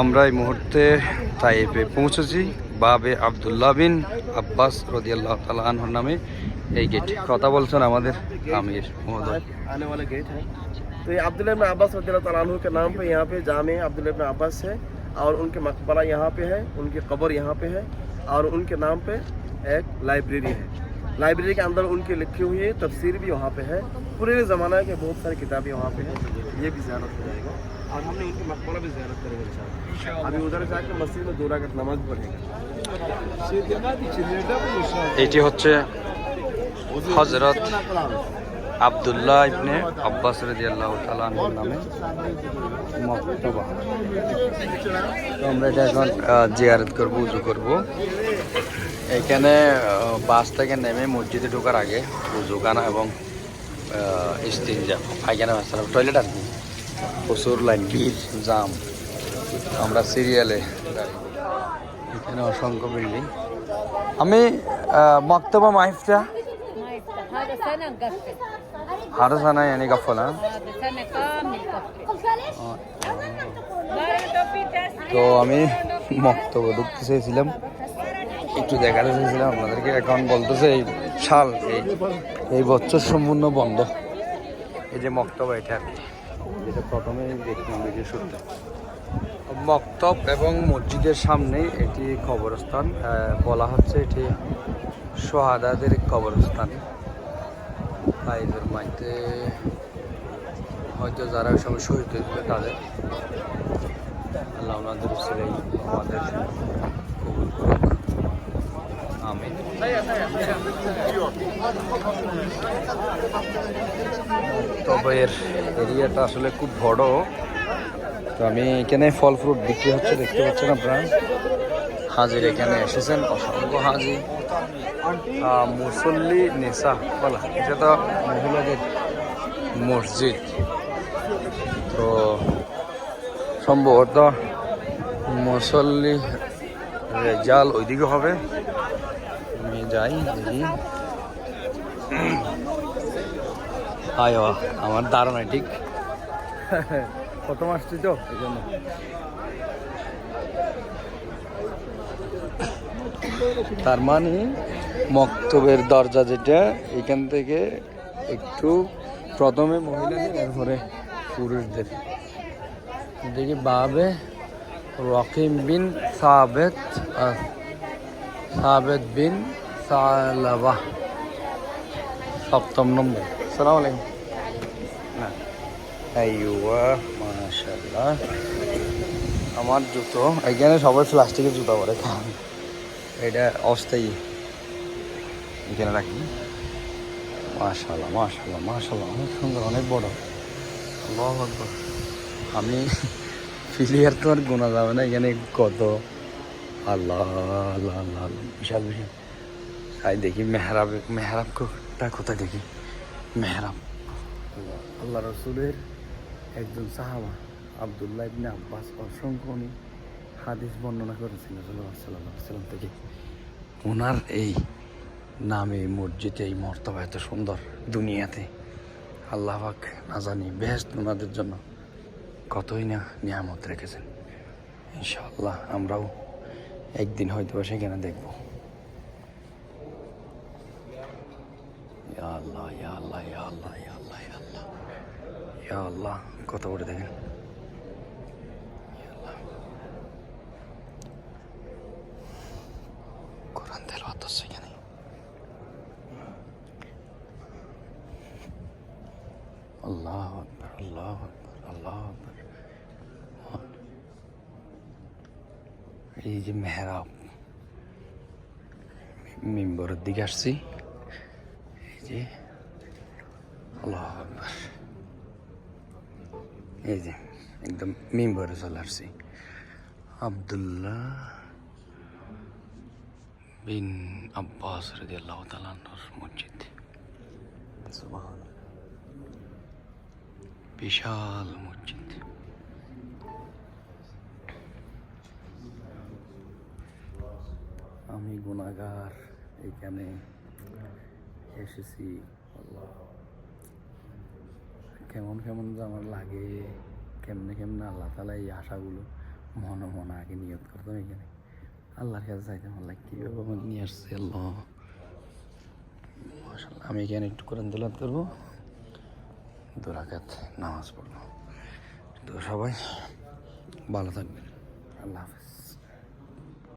আমরা এই মুহূর্তে তাইফে পৌঁছেছি বাবে আবদুল্লাহ বিন আব্বাস রদিয়াল্লাহ তালা আনহর নামে এই গেট কথা বলছেন আমাদের আমির মহোদয় आने वाला गेट है तो ये अब्दुल्ला इब्न अब्बास रज़ी अल्लाह तआला अन्हु के नाम पे यहाँ पे जामे अब्दुल्ला इब्न अब्बास है और उनके मकबरा यहाँ पे है उनकी कब्र यहाँ पे है और उनके नाम पे एक लाइब्रेरी है लाइब्रेरी के अंदर उनकी लिखी हुई तफसीर भी वहाँ पे है पूरे ज़माना के बहुत सारी किताबें वहाँ पे हैं ये भी ज़्यारत हो जाएगा और हमने उनकी मकबरा भी ज़्यारत करेंगे इंशाअल्लाह अभी उधर जाकर मस्जिद में दो रकात नमाज पढ़ेंगे এটি হচ্ছে হজরত আবদুল্লাহ ইবনে আব্বাস রদিয়াল্লাহ তালা আনহর নামে মক্তবা তো আমরা এটা এখন আহ, জিয়ারত করবো উজু করব এখানে আহ, বাস থেকে নেমে মসজিদে ঢোকার আগে উজু কানা এবং ইস্তিনজা পায়খানা বাসালাম টয়লেট আর কি প্রচুর লাইন ভিড় জাম আমরা সিরিয়ালে এখানে অসংখ্য বিল্ডিং আমি মক্তবা মাহিফটা هذا سنة مقفل হারসানা yani গাফলা هذا سنة كامل مقفل برضه في تسليم তো আমি মক্তব্য ঢুকতে চেয়েছিলাম একটু দেখাতে চেয়েছিলাম আপনাদেরকে এখন বলতেছে এই সাল এই এই বছর সম্পূর্ণ বন্ধ এই যে মক্তব এটা আর কি যেটা প্রথমে দেখলাম ভিডিও মক্তব এবং মসজিদের সামনে এটি কবরস্থান বলা হচ্ছে এটি সোহাদাদের কবরস্থান। তাইদের মাইতে হয়তো যারা সময় শহীদ হয়েছিল তাদের। আল্লাহ ওনাদের উসিলাই আমাদের কবুল আমিন তবে এর এরিয়াটা আসলে খুব বড়। তো আমি এখানে ফল ফ্রুট বিক্রি হচ্ছে, দেখতে পাচ্ছেন আপনারা। হাজির এখানে এসেছেন, অসংখ্য হাজি মুসল্লি নেশা বলা, এটা তো মহিলাদের মসজিদ। তো সম্ভবত মুসল্লি রেজাল ওইদিকে হবে। আমি যাই দেখি। বাবা, আমার ধারণা ঠিক। প্রথম আসছি তো এই জন্য। তার মানে মক্তবের দরজা যেটা এখান থেকে একটু প্রথমে মহিলাদের এরপরে পুরুষদের। দেখি বাবে রকিম বিন সাবেত আহ, সাবেত বিন সালাবা সপ্তম নম্বর। সালাম আলাইকুম। মাশাল্লাহ আমার জুতো এখানে সবাই প্লাস্টিকের জুতো পরে। এটা অস্থায়ী। এখানে রাখি। মাশাল্লাহ মাশাল্লাহ মাশাল্লাহ অনেক সুন্দর অনেক বড়। আল্লাহু আমি ফিলিয়ার তো আর গোনা যাবে না, এখানে কত? আল্লাহ আল্লাহ আল্লাহ বিশাল বিশাল। তাই দেখি মেহরাব মেহরাবটা কোথায় দেখি? মেহরাব। আল্লাহ- রসুলের একজন সাহাবা, আবদুল্লাহ ইবনে আব্বাস, অসংখ্য উনি হাদিস বর্ণনা করেছেন সাল্লাম থেকে। ওনার এই নামে মসজিদে এই মর্তবা এত সুন্দর দুনিয়াতে। আল্লাহ না জানি বেহেস্ত ওনাদের জন্য কতই না নিয়ামত রেখেছেন। ইনশাআল্লাহ আমরাও একদিন হয়তো বা সেখানে দেখব। আল্লাহ ইয়া আল্লাহ ইয়া আল্লাহ ইয়া ইয়া ইয়া আল্লাহ কত বড় দেখেন তেলাওয়াত হচ্ছে এখানে। আল্লাহ আল্লাহ এই যে মেহরাব, মেম্বরের দিকে আসছি। এই যে আল্লাহ আকবার। এই যে একদম মেম্বরে চলে আসছি। আবদুল্লাহ বিন আব্বাস রদি আল্লাহ তালান্নর মসজিদ। সুবহানাল্লাহ। বিশাল মসজিদ। আমি গুণাগার এখানে এসেছি। কেমন কেমন যে আমার লাগে, কেমনে কেমনে আল্লাহ তালা এই আশাগুলো মনে মনে আগে নিয়ত করতাম এখানে। আল্লাহর কাছে চাইতাম, আল্লাহ কীভাবে আমার নিয়ে আসছে আল্লাহ। আমি এখানে একটু কোরআন তেলাত করব। দুরাকাত নামাজ পড়ল তো সবাই ভালো থাকবেন। আল্লাহ হাফেজ।